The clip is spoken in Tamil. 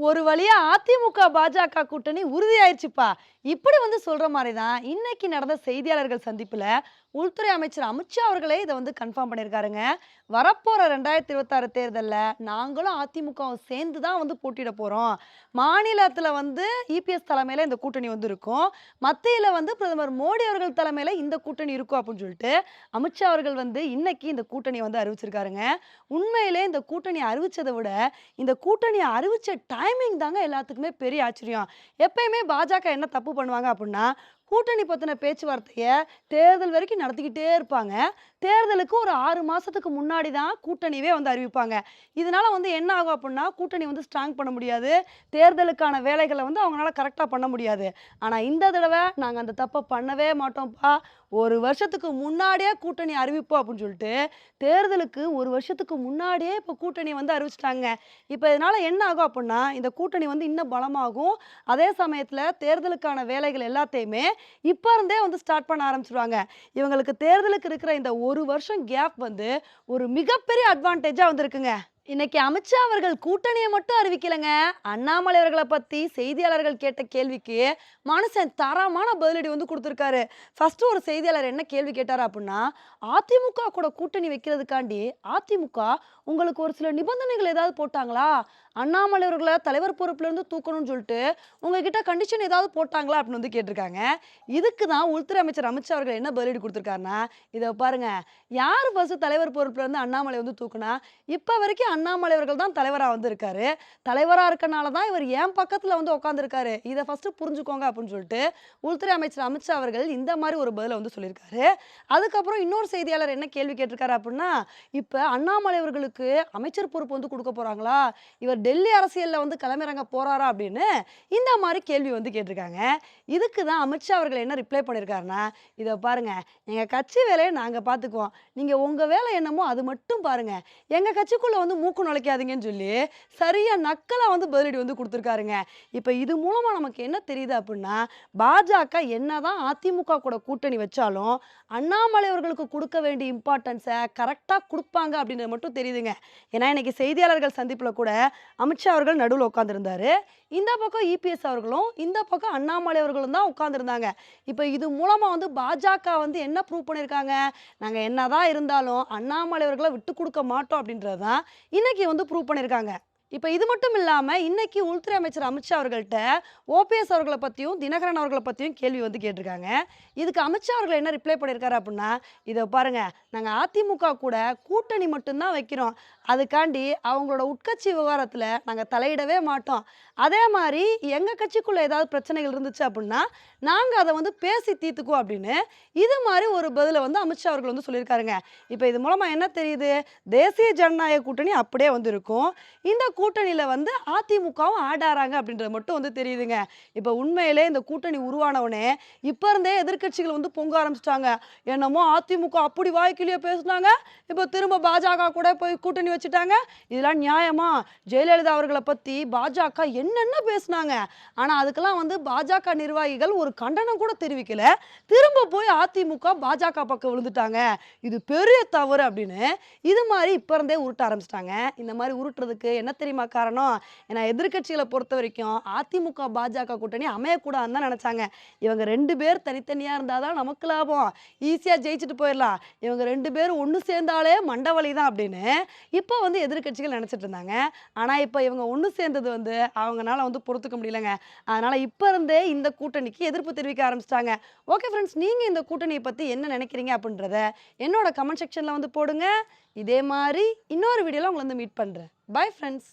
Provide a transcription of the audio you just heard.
ஒரு வழியா அதிமுக பாஜக கூட்டணி உறுதியாயிருச்சுப்பா. இப்படி வந்து சொல்ற மாதிரி தான் இன்னைக்கு நடந்த செய்தியாளர்கள் சந்திப்புல உள்துறை அமைச்சர் அமித்ஷா அவர்களே இதை வந்து கன்ஃபார்ம் பண்ணியிருக்காருங்க. வரப்போகிற ரெண்டாயிரத்தி இருபத்தாறு தேர்தலில் நாங்களும் அதிமுகவும் சேர்ந்து தான் வந்து போட்டியிட போகிறோம் மாநிலத்தில் வந்து இபிஎஸ் தலைமையில் இந்த கூட்டணி வந்து இருக்கும். மத்தியில் வந்து பிரதமர் மோடி அவர்கள் தலைமையில் இந்த கூட்டணி இருக்கும் அப்படின்னு சொல்லிட்டு அமித்ஷா அவர்கள் வந்து இன்னைக்கு இந்த கூட்டணியை வந்து அறிவிச்சிருக்காருங்க. உண்மையிலே இந்த கூட்டணி அறிவிச்சதை விட இந்த கூட்டணியை அறிவிச்ச டைமிங் தாங்க எல்லாத்துக்குமே பெரிய ஆச்சரியம். எப்பயுமே பாஜக என்ன தப்பு பண்ணுவாங்க அப்படின்னா கூட்டணி பற்றின பேச்சுவார்த்தையை தேர்தல் வரைக்கும் நடத்திக்கிட்டே இருப்பாங்க. தேர்தலுக்கு ஒரு ஆறு மாதத்துக்கு முன்னாடி தான் கூட்டணியவே வந்து அறிவிப்பாங்க. இதனால் வந்து என்ன ஆகும் அப்படின்னா கூட்டணி வந்து ஸ்ட்ராங் பண்ண முடியாது. தேர்தலுக்கான வேலைகளை வந்து அவங்களால கரெக்டாக பண்ண முடியாது. ஆனால் இந்த தடவை நாங்கள் அந்த தப்பை பண்ணவே மாட்டோம்ப்பா. ஒரு வருஷத்துக்கு முன்னாடியே கூட்டணி அறிவிப்போம் அப்படின்னு சொல்லிட்டு தேர்தலுக்கு ஒரு வருஷத்துக்கு முன்னாடியே இப்போ கூட்டணி வந்து அறிவிச்சிட்டாங்க. இப்போ இதனால் என்ன ஆகும் அப்படின்னா இந்த கூட்டணி வந்து இன்னும் பலமாகும். அதே சமயத்தில் தேர்தலுக்கான வேலைகள் எல்லாத்தையுமே இப்போ இருந்தே வந்து ஸ்டார்ட் பண்ண ஆரம்பிச்சிருவாங்க. இவங்களுக்கு தேர்தலுக்கு இருக்கிற இந்த ஒரு வருஷம் கேப் வந்து ஒரு மிகப்பெரிய அட்வான்டேஜாக வந்திருக்குங்க. இன்னைக்கு அமித்ஷா அவர்கள் கூட்டணியை மட்டும் அறிவிக்கலைங்க. அண்ணாமலை அவர்களை பற்றி செய்தியாளர்கள் கேட்ட கேள்விக்கு மனுஷன் தரமான பதிலடி வந்து கொடுத்துருக்காரு. ஃபர்ஸ்ட் ஒரு செய்தியாளர் என்ன கேள்வி கேட்டார் அப்படின்னா அதிமுக கூட கூட்டணி வைக்கிறதுக்காண்டி அதிமுக உங்களுக்கு ஒரு சில நிபந்தனைகள் ஏதாவது போட்டாங்களா? அண்ணாமலை அவர்களை தலைவர் பொறுப்புலேருந்து தூக்கணும்னு சொல்லிட்டு உங்ககிட்ட கண்டிஷன் ஏதாவது போட்டாங்களா அப்படின்னு வந்து கேட்டிருக்காங்க. இதுக்கு தான் உள்துறை அமைச்சர் அமித்ஷா அவர்கள் என்ன பதிலடி கொடுத்துருக்காருன்னா இதை பாருங்க. யார் ஃபர்ஸ்ட் தலைவர் பொறுப்புலேருந்து அண்ணாமலை வந்து தூக்குனா இப்போ வரைக்கும் அண்ணாமலை அவர்கள் தான் தலைவராக வந்திருக்காரு. தலைவராக இருக்கனால தான் இவர் என் பக்கத்தில் வந்து உட்காந்துருக்காரு இதை ஃபஸ்ட்டு புரிஞ்சுக்கோங்க அப்படின்னு சொல்லிட்டு உள்துறை அமைச்சர் அமித்ஷா அவர்கள் இந்த மாதிரி ஒரு பதிலை வந்து சொல்லியிருக்காரு. அதுக்கப்புறம் இன்னொரு செய்தியாளர் என்ன கேள்வி கேட்டிருக்காரு அப்படின்னா இப்போ அண்ணாமலை அவர்களுக்கு அமைச்சர் பொறுப்பு வந்து கொடுக்க போகிறாங்களா இவர் டெல்லி அரசியலில் வந்து கிளம்பிறங்க போகிறாரா அப்படின்னு இந்த மாதிரி கேள்வி வந்து கேட்டிருக்காங்க. இதுக்கு தான் அமித்ஷா அவர்கள் என்ன ரிப்ளை பண்ணியிருக்காருன்னா இதை பாருங்கள் எங்கள் கட்சி வேலையை நாங்கள் பார்த்துக்குவோம். நீங்கள் உங்கள் வேலை என்னமோ அது மட்டும் பாருங்க. எங்கள் கட்சிக்குள்ளே வந்து மூக்கு நுழைக்காதீங்கன்னு சொல்லி சரியாக நக்கலாக வந்து பதிலடி வந்து கொடுத்துருக்காருங்க. இப்போ இது மூலமாக நமக்கு என்ன தெரியுது அப்படின்னா பாஜக என்னதான் அதிமுக கூட கூட்டணி வச்சாலும் அண்ணாமலை அவர்களுக்கு கொடுக்க வேண்டிய இம்பார்ட்டன்ஸை கரெக்டாக கொடுப்பாங்க அப்படின்றது மட்டும் தெரியுதுங்க. ஏன்னா இன்னைக்கு செய்தியாளர்கள் சந்திப்பில் கூட அமித்ஷா அவர்கள் நடுவில் உட்காந்துருந்தாரு இந்த பக்கம் இபிஎஸ் அவர்களும் இந்த பக்கம் அண்ணாமலை அவர்களும் தான் உட்காந்துருந்தாங்க இப்போ இது மூலமாக வந்து பாஜக வந்து என்ன ப்ரூவ் பண்ணியிருக்காங்க நாங்கள் என்னதான் இருந்தாலும் அண்ணாமலை அவர்களை விட்டு கொடுக்க மாட்டோம் அப்படின்றது தான் இன்னைக்கு வந்து ப்ரூவ் பண்ணியிருக்காங்க இப்போ இது மட்டும் இல்லாமல் இன்னைக்கு உள்துறை அமைச்சர் அமித்ஷா அவர்கள்ட்ட ஓபிஎஸ் அவர்களை பற்றியும் தினகரன் அவர்களை பற்றியும் கேள்வி வந்து கேட்டிருக்காங்க. இதுக்கு அமித்ஷா அவர்கள் என்ன ரிப்ளை பண்ணியிருக்காரு அப்படின்னா இதை பாருங்கள் நாங்கள் அதிமுக கூட கூட்டணி மட்டும்தான் வைக்கிறோம். அதுக்காண்டி அவங்களோட உட்கட்சி விவகாரத்தில் நாங்கள் தலையிடவே மாட்டோம். அதே மாதிரி எங்கள் கட்சிக்குள்ளே ஏதாவது பிரச்சனைகள் இருந்துச்சு அப்படின்னா நாங்கள் அதை வந்து பேசி தீர்த்துக்குவோம் அப்படின்னு இது மாதிரி ஒரு பதிலை வந்து அமித்ஷா அவர்கள் வந்து சொல்லியிருக்காருங்க. இப்போ இது மூலமாக என்ன தெரியுது? தேசிய ஜனநாயக கூட்டணி அப்படியே வந்து இருக்கும். இந்த கூட்டணியில் வந்து அதிமுகவும் ஆடாறாங்க அப்படின்றது மட்டும் வந்து தெரியுதுங்க. இப்போ உண்மையிலே இந்த கூட்டணி உருவானவுடனே இப்போ இருந்தே எதிர்க்கட்சிகள் வந்து பொங்க ஆரம்பிச்சிட்டாங்க. என்னமோ அதிமுக அப்படி வாய்க்கிலேயே பேசுனாங்க. இப்போ திரும்ப பாஜக கூட போய் கூட்டணி வச்சுட்டாங்க. இதெல்லாம் நியாயமா? ஜெயலலிதா அவர்களை பற்றி பாஜக என்னென்ன பேசுனாங்க? ஆனால் அதுக்கெல்லாம் வந்து பாஜக நிர்வாகிகள் ஒரு கண்டனம் கூட தெரிவிக்கல. திரும்ப போய் அதிமுக பாஜக பக்கம் விழுந்துட்டாங்க. இது பெரிய தவறு அப்படின்னு இது மாதிரி இப்போ இருந்தே உருட்ட ஆரம்பிச்சிட்டாங்க. இந்த மாதிரி உருட்டுறதுக்கு என்ன தெரியும்? காரணம்? ஏன்னா எதிர்கட்சிகளை பொறுத்த வரைக்கும் அதிமுக பாஜக கூட்டணி அமையக்கூடாதுன்னு தான் நினச்சாங்க. இவங்க ரெண்டு பேர் தனித்தனியாக இருந்தால் தான் நமக்கு லாபம். ஈஸியாக ஜெயிச்சுட்டு போயிடலாம். இவங்க ரெண்டு பேரும் ஒன்று சேர்ந்தாலே மண்டவழி தான் அப்படின்னு இப்போ வந்து எதிர்க்கட்சிகள் நினச்சிட்டு இருந்தாங்க. ஆனால் இப்போ இவங்க ஒன்று சேர்ந்தது வந்து அவங்களால வந்து பொறுத்துக்க முடியலங்க. அதனால் இப்போ இருந்தே இந்த கூட்டணிக்கு எதிர்ப்பு தெரிவிக்க ஆரம்பிச்சிட்டாங்க. ஓகே ஃப்ரெண்ட்ஸ் நீங்கள் இந்த கூட்டணியை பற்றி என்ன நினைக்கிறீங்க அப்படின்றத என்னோட கமெண்ட் செக்ஷனில் வந்து போடுங்க. இதே மாதிரி இன்னொரு வீடியோவில் உங்களை வந்து மீட் பண்ணுறேன் பை ஃப்ரெண்ட்ஸ்